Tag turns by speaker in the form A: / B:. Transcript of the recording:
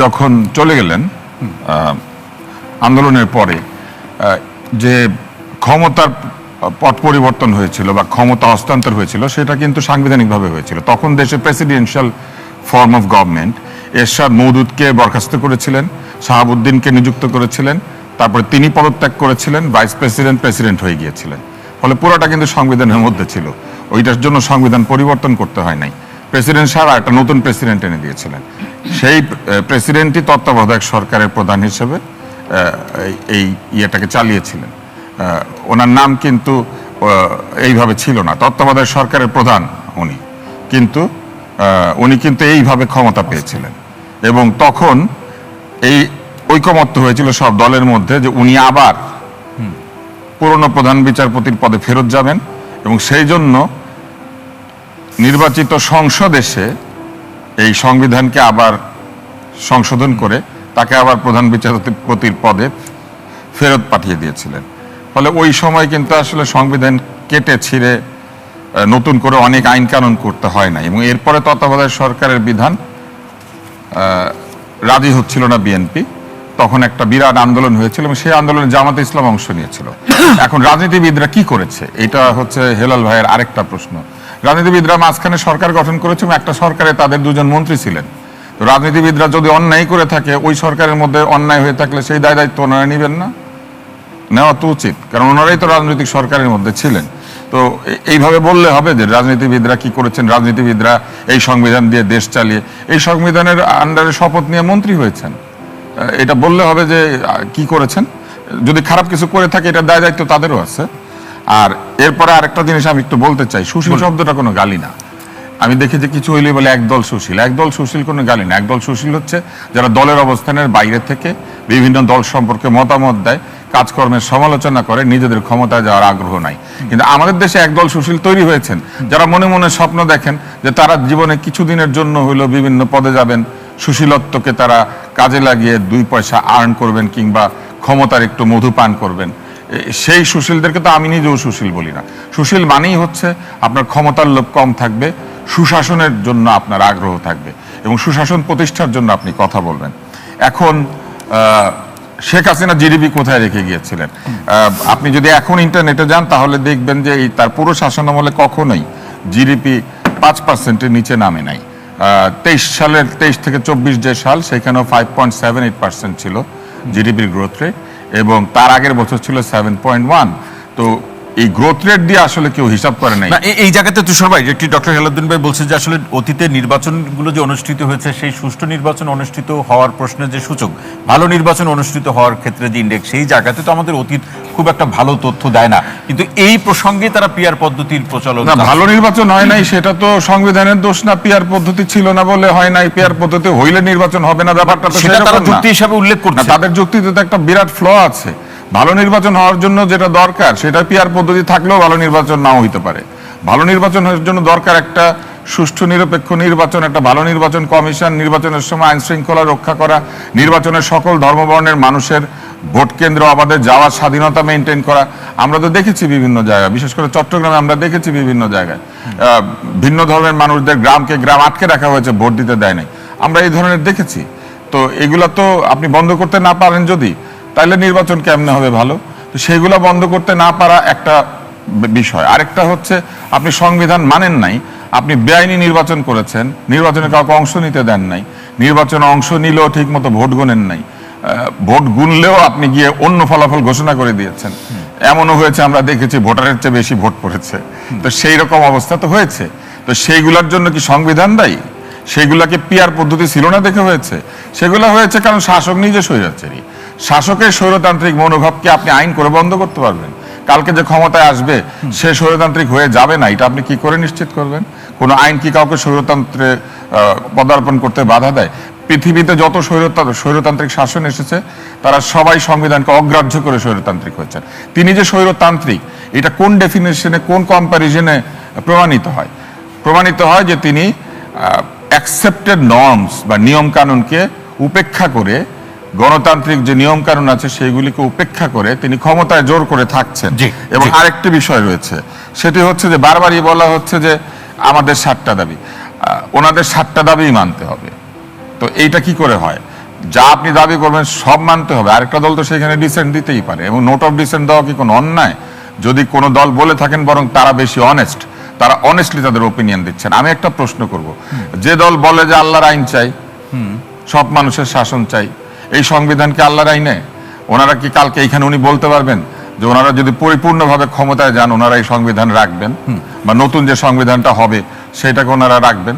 A: যখন চলে গেলেন আন্দোলনের পরে যে ক্ষমতার পট পরিবর্তন হয়েছিল বা ক্ষমতা হস্তান্তর হয়েছিল, সেটা কিন্তু সাংবিধানিকভাবে হয়েছিল। তখন দেশে presidential form of government Ershad মৌদুদকে বরখাস্ত করেছিলেন, শাহাবুদ্দিনকে নিযুক্ত করেছিলেন, তারপরে তিনি পদত্যাগ করেছিলেন ভাইস প্রেসিডেন্ট প্রেসিডেন্ট হয়ে গিয়েছিলেন। ফলে পুরোটা কিন্তু সংবিধানের মধ্যে ছিল। ওইটার জন্য সংবিধান পরিবর্তন করতে হয় নাই। প্রেসিডেন্ট সারা একটা নতুন প্রেসিডেন্ট এনে দিয়েছিলেন। সেই প্রেসিডেন্টই তত্ত্বাবধায়ক সরকারের প্রধান হিসেবে এই- ইয়েটাকে চালিয়েছিলেন। ওনার নাম কিন্তু এইভাবে ছিল না। তত্ত্বাবধায়ক সরকারের প্রধান উনি। কিন্তু উনি কিন্তু এইভাবে ক্ষমতা পেয়েছিলেন। এবং তখন এই ঐকমত্য হয়েছিল সব দলের মধ্যে যে উনি আবার পুরনো প্রধান বিচারপতির পদে ফেরত যাবেন এবং সেই জন্য নির্বাচিত সংসদ এসে এই সংবিধানকে আবার সংশোধন করে তাকে আবার প্রধান বিচারপতির পদে ফেরত পাঠিয়ে দিয়েছিলেন। ফলে ওই সময় কিন্তু আসলে সংবিধান কেটে ছিঁড়ে নতুন করে অনেক আইন কানুন করতে হয় না এবং এরপরে তত্ত্বাবধায়ক সরকারের বিধান রাজি হচ্ছিল না বিএনপি। তখন একটা বিরাট আন্দোলন হয়েছিল এবং সেই আন্দোলনে জামাতে ইসলাম অংশ নিয়েছিল। এখন রাজনীতিবিদরা কি করেছে? এটা হচ্ছে হেলাল ভাইয়ের আরেকটা প্রশ্ন। রাজনীতিবিদরা মাঝখানে সরকার গঠন করেছে এবং একটা সরকারে তাদের দুজন মন্ত্রী ছিলেন। তো রাজনীতিবিদরা যদি অন্যায় করে থাকে, ওই সরকারের মধ্যে অন্যায় হয়ে থাকলে সেই দায় দায়িত্ব ওনারা নেবেন না? নেওয়া তো উচিত, কারণ ওনারাই তো রাজনৈতিক সরকারের মধ্যে ছিলেন। তো এইভাবে বললে হবে যে রাজনীতিবিদরা কি করেছেন? রাজনীতিবিদরা এই সংবিধান দিয়ে দেশ চালিয়ে, এই সংবিধানের আন্ডারে শপথ নিয়ে মন্ত্রী হয়েছেন। এটা বললে হবে যে কি করেছেন? যদি খারাপ কিছু করে থাকে এটা দায় দায়িত্ব তাদেরও আছে। আর এরপরে আরেকটা জিনিস আমি একটু বলতে চাই সুশীল শব্দটা কোনো গালি না। আমি দেখি যে কিছু হইলে বলে একদল সুশীল একদল সুশীল কোনো গালি না। একদল সুশীল হচ্ছে যারা দলের অবস্থানের বাইরে থেকে বিভিন্ন দল সম্পর্কে মতামত দেয় কাজকর্মের সমালোচনা করে নিজেদের ক্ষমতায় যাওয়ার আগ্রহ নাই। কিন্তু আমাদের দেশে একদল সুশীল তৈরি হয়েছেন যারা মনে মনে স্বপ্ন দেখেন যে তারা জীবনে কিছুদিনের জন্য হইলেও বিভিন্ন পদে যাবেন। সুশীলত্বকে তারা কাজে লাগিয়ে দুই পয়সা আর্ন করবেন কিংবা ক্ষমতার একটু মধু পান করবেন। সেই সুশীলদেরকে তো আমি নিজেও সুশীল বলি না। সুশীল মানেই হচ্ছে আপনার ক্ষমতার লোভ কম থাকবে, সুশাসনের জন্য আপনার আগ্রহ থাকবে এবং সুশাসন প্রতিষ্ঠার জন্য আপনি কথা বলবেন। এখন শেখ হাসিনা জিডিপি কোথায় রেখে গিয়েছিলেন? আপনি যদি এখন ইন্টারনেটে যান, তাহলে দেখবেন যে এই তার পুরো শাসন আমলে কখনোই জিডিপি পাঁচ পার্সেন্টের নিচে নামে নাই। তেইশ সালের, তেইশ থেকে চব্বিশ যে সাল, সেখানেও five point seven eight percent ছিল জিডিপির গ্রোথ রেট এবং তার আগের বছর ছিল সেভেন পয়েন্ট ওয়ান তো এই গ্রোথ রেট দিয়ে আসলে কেউ হিসাব করে নাই।
B: এই জায়গাতে তুষার ভাই একটি ডক্টর হেলাদ্দিন ভাই বলছে যে আসলে অতীতে নির্বাচনগুলো যে অনুষ্ঠিত হয়েছে সেই সুষ্ঠু নির্বাচন অনুষ্ঠিত হওয়ার প্রশ্নের যে সূচক ভালো নির্বাচন অনুষ্ঠিত হওয়ার ক্ষেত্রে যে ইন্ডেক্স সেই জায়গাতে তো আমাদের অতীত খুব একটা ভালো তথ্য দেয় না। কিন্তু এই প্রসঙ্গে তারা পিয়ার পদ্ধতির প্রচলন
A: না ভালো নির্বাচন হয় নাই সেটা তো সংবিধানের দোষ না পিয়ার পদ্ধতি ছিল না বলে হয় নাই পিয়ার পদ্ধতি হইলে নির্বাচন হবে না ব্যাপারটা তো
B: সেটা তারা যুক্তি হিসাবে উল্লেখ করছে।
A: তাদের যুক্তিতে তো একটা বিরাট ফ্ল আছে। ভালো নির্বাচন হওয়ার জন্য যেটা দরকার, সেটা পিয়ার পদ্ধতি থাকলেও ভালো নির্বাচন নাও হইতে পারে। ভালো নির্বাচন হওয়ার জন্য দরকার একটা সুষ্ঠু, নিরপেক্ষ নির্বাচন, একটা ভালো নির্বাচন কমিশন, নির্বাচনের সময় আইন শৃঙ্খলা রক্ষা করা, নির্বাচনের সকল ধর্মবর্ণের মানুষের ভোট কেন্দ্র আমাদের যাওয়ার স্বাধীনতা মেনটেন করা। আমরা তো দেখেছি বিভিন্ন জায়গায়, বিশেষ করে চট্টগ্রামে আমরা দেখেছি বিভিন্ন জায়গায়। ভিন্ন ধর্মের মানুষদের গ্রামকে গ্রাম আটকে রাখা হয়েছে, ভোট দিতে দেয় নাই। আমরা এই ধরনের দেখেছি। তো এগুলা তো আপনি বন্ধ করতে না পারেন যদি তাহলে নির্বাচন কেমনে হবে ভালো? তো সেগুলো বন্ধ করতে না পারা একটা বিষয়। আরেকটা হচ্ছে, আপনি সংবিধান মানেন নাই, আপনি বেআইনি নির্বাচন করেছেন, নির্বাচনে কাউকে অংশ নিতে দেন নাই, নির্বাচনে অংশ নিলেও ঠিক মতো ভোট গোনেন নাই ভোট গুনলেও আপনি গিয়ে অন্য ফলাফল ঘোষণা করে দিয়েছেন। এমনও হয়েছে, আমরা দেখেছি ভোটারের চেয়ে বেশি ভোট পড়েছে। তো সেই রকম অবস্থা তো হয়েছে। তো সেইগুলোর জন্য কি সংবিধান দায়ী? সেগুলাকে পিয়ার পদ্ধতি ছিল না দেখে হয়েছে? সেগুলো হয়েছে কারণ শাসক নিজে স্বৈরাচারী। শাসকের স্বৈরতান্ত্রিক মনোভাবকে আপনি আইন করে বন্ধ করতে পারবেন। কালকে যে ক্ষমতায় আসবে, সে স্বৈরতান্ত্রিক হয়ে যাবে না। এটা আপনি কি করে নিশ্চিত করবেন? কোনো আইন কি কাউকে স্বৈরতন্ত্রে পদার্পণ করতে বাধা দেয়? পৃথিবীতে যত স্বৈরতা- স্বৈরতান্ত্রিক শাসন এসেছে, তারা সবাই সংবিধানকে অগ্রাহ্য করে স্বৈরতান্ত্রিক হয়েছেন। তিনি যে স্বৈরতান্ত্রিক, এটা কোন ডেফিনেশনে কোন কম্প্যারিজনে প্রমাণিত হয়? প্রমাণিত হয় যে তিনি অ্যাকসেপ্টেড নর্মস বা নিয়ম কানুনকে উপেক্ষা করে গণতান্ত্রিক যে নিয়ম কানুন আছে সেইগুলিকে উপেক্ষা করে তিনি ক্ষমতায় জোর করে থাকছেন। এবং আরেকটি বিষয় রয়েছে সেটি হচ্ছে যে বারবারই বলা হচ্ছে যে আমাদের সাতটা দাবি ওনাদের সাতটা দাবিই মানতে হবে। তো এইটা কি করে হয়? যা আপনি দাবি করবেন সব মানতে হবে। আরেকটা দল তো সেখানে ডিসেন্ট দিতেই পারে এবং নোট অফ ডিসেন্ট দেওয়া কি কোনো অন্যায়? যদি কোনো দল বলে থাকেন বরং তারা বেশি অনেস্ট তারা অনেস্টলি তাদের ওপিনিয়ন দিচ্ছেন। আমি একটা প্রশ্ন করব যে দল বলে যে আল্লাহর আইন চাই সব মানুষের শাসন চাই এই সংবিধানকে আল্লাহর আইনে? ওনারা কি কালকে এইখানে উনি বলতে পারবেন যে ওনারা যদি পরিপূর্ণভাবে ক্ষমতায় যান, ওনারা এই সংবিধান রাখবেন? বা নতুন যে সংবিধানটা হবে, সেটাকে ওনারা রাখবেন?